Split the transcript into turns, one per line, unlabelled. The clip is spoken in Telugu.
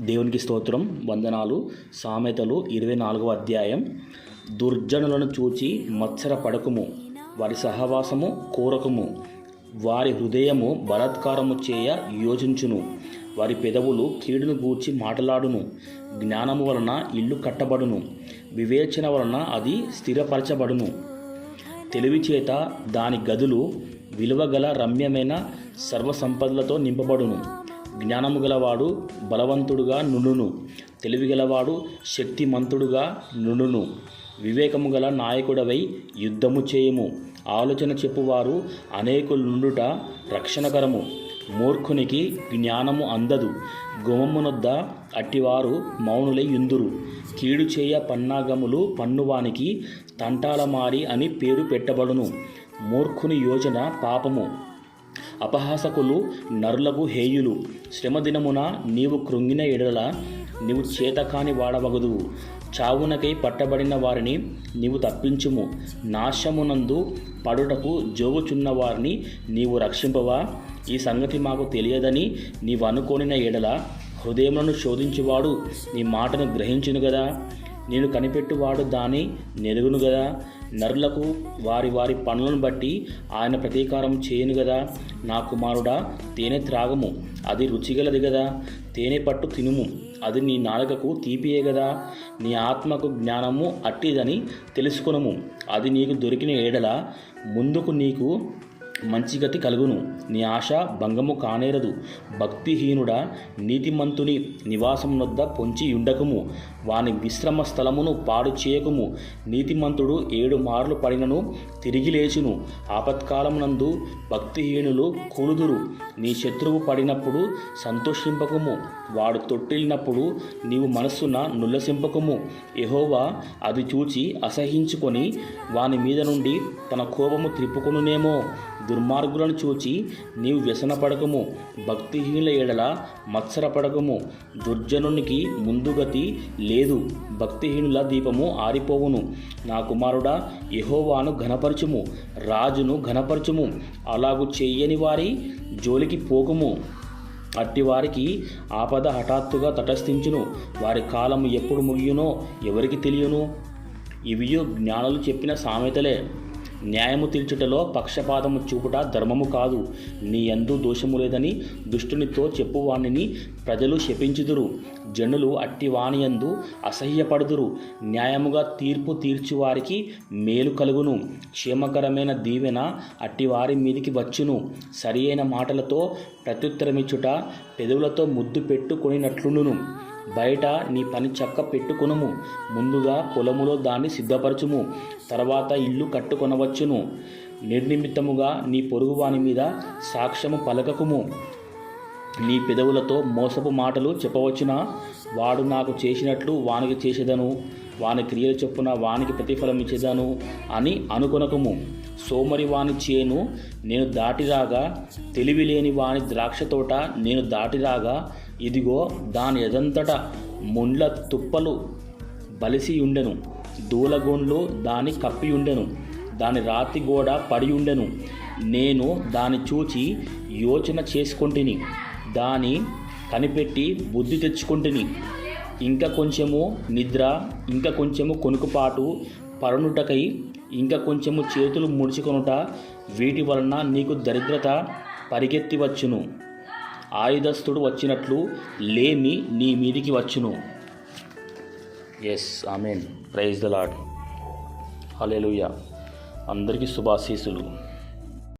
దేవునికి స్తోత్రం వందనాలు. సామెతలు ఇరవై నాలుగవ అధ్యాయం. దుర్జనులను చూచి మత్సర పడకుము వారి సహవాసము కోరకము వారి హృదయము బలాత్కారము చేయ యోచించును. వారి పెదవులు కీడును గూర్చి మాట్లాడును జ్ఞానము వలన ఇల్లు కట్టబడును వివేచన వలన అది స్థిరపరచబడును. తెలివి చేత దాని గదులు విలువగల రమ్యమైన సర్వసంపదలతో నింపబడును. జ్ఞానము గలవాడు బలవంతుడుగా నుండును. తెలివిగలవాడు శక్తిమంతుడుగా నుండును. వివేకము గల నాయకుడవై యుద్ధము చేయము. ఆలోచన చెప్పువారు అనేకులు నుండుట రక్షణకరము. మూర్ఖునికి జ్ఞానము అందదు. గుమమునొద్ద అట్టివారు మౌనులై యుందురు. కీడు చేయ పన్నాగములు పన్నువానికి తంటాలమారి అని పేరు పెట్టబడును. మూర్ఖుని యోజన పాపము. అపహాసకులు నరులకు హేయులు శ్రమదినమున నీవు కృంగిన ఎడల నీవు చేతకాని వాడవగదువు చావునకై పట్టబడిన వారిని నీవు తప్పించుము. నాశమునందు పడుటకు జోగుచున్న వారిని నీవు రక్షింపవా? ఈ సంగతి మాకు తెలియదని నీవు అనుకోనిన ఎడల హృదయములను శోధించువాడు నీ మాటను గ్రహించును కదా నేను కనిపెట్టువాడు దాని నెరుగును కదా నరులకు వారి వారి పనులను బట్టి ఆయన ప్రతీకారం చేయను కదా నా కుమారుడా తేనె త్రాగము అది రుచిగలది కదా తేనె పట్టు తినుము అది నీ నాలుకకు తీపియే కదా నీ ఆత్మకు జ్ఞానము అట్టిదని తెలుసుకునము అది నీకు దొరికిన ఏడల. ముందుకు నీకు మంచి గతి కలుగును. నీ ఆశ భంగము కానేరదు. భక్తిహీనుడా నీతిమంతుని నివాసం వద్ద పొంచి ఉండకము వాని విశ్రమ స్థలమును పాడు చేయకము. నీతిమంతుడు ఏడు మార్లు పడినను తిరిగి లేచును. ఆపత్కాలమునందు భక్తిహీనులు కూలుదురు. నీ శత్రువు పడినప్పుడు సంతోషింపకము. వాడు తొట్టిల్లినప్పుడు నీవు మనస్సున నుల్లసింపకము. ఎహోవా అది చూచి అసహించుకొని వాని మీద నుండి తన కోపము త్రిప్పుకొనునేమో. దుర్మార్గులను చూచి నీవు వ్యసనపడకము భక్తిహీనుల ఎడల మత్సరపడకము దుర్జనునికి ముందుగతి లేదు భక్తిహీనుల దీపము ఆరిపోవును. నా కుమారుడా యహోవాను ఘనపరచుము రాజును ఘనపరచుము అలాగు చెయ్యని వారి జోలికి పోకుము. అట్టివారికి ఆపద హఠాత్తుగా తటస్థించును. వారి కాలము ఎప్పుడు ముగియునో ఎవరికి తెలియను? ఇవియో జ్ఞానులు చెప్పిన సామెతలే. న్యాయము తీర్చుటలో పక్షపాతము చూపుట ధర్మము కాదు. నీ అందు దోషము లేదని దుష్టునితో చెప్పువాణిని ప్రజలు శపించుదురు. జనులు అట్టివాణియందు అసహ్యపడుదురు. న్యాయముగా తీర్పు తీర్చువారికి మేలు కలుగును. క్షేమకరమైన దీవెన అట్టివారి మీదికి వచ్చును. సరియైన మాటలతో ప్రత్యుత్తరమిచ్చుట పెదవులతో ముద్దు పెట్టుకొనినట్లును బయట నీ పని చక్క పెట్టుకొనుము. ముందుగా పొలములో దాన్ని సిద్ధపరచుము. తర్వాత ఇల్లు కట్టుకొనవచ్చును. నిర్నిమిత్తముగా నీ పొరుగువాని మీద సాక్ష్యము పలకకుము. నీ పెదవులతో మోసపు మాటలు చెప్పవచ్చునా? వాడు నాకు చేసినట్లు వానికి చేసేదను. వాని క్రియలు చొప్పున వానికి ప్రతిఫలం ఇచ్చేదాను అని అనుకొనకము. సోమరి వాని చేను నేను దాటిరాగా తెలివి లేని వాని ద్రాక్ష తోట నేను దాటిరాగా ఇదిగో దాని ఎదంతట ముండ్ల తుప్పలు బలిసి ఉండెను దూలగొండ్లు దాని కప్పి ఉండెను దాని రాతి గోడ పడి ఉండెను నేను దాని చూచి యోచన చేసుకొంటిని. దాని కనిపెట్టి బుద్ధి తెచ్చుకొంటిని. ఇంకా కొంచెము నిద్ర ఇంకా కొంచెము కొనుకుపాటు పరునుటకై ఇంకా కొంచెము చేతులు ముడుచుకొనుట వీటి వలన నీకు దరిద్రత పరిగెత్తివచ్చును. ఆయుధస్థుడు ఆయుధస్తుడు వచ్చినట్లు లేమి నీ మీదికి వచ్చును. Yes amen praise the lord hallelujah అందరికీ శుభాశీసులు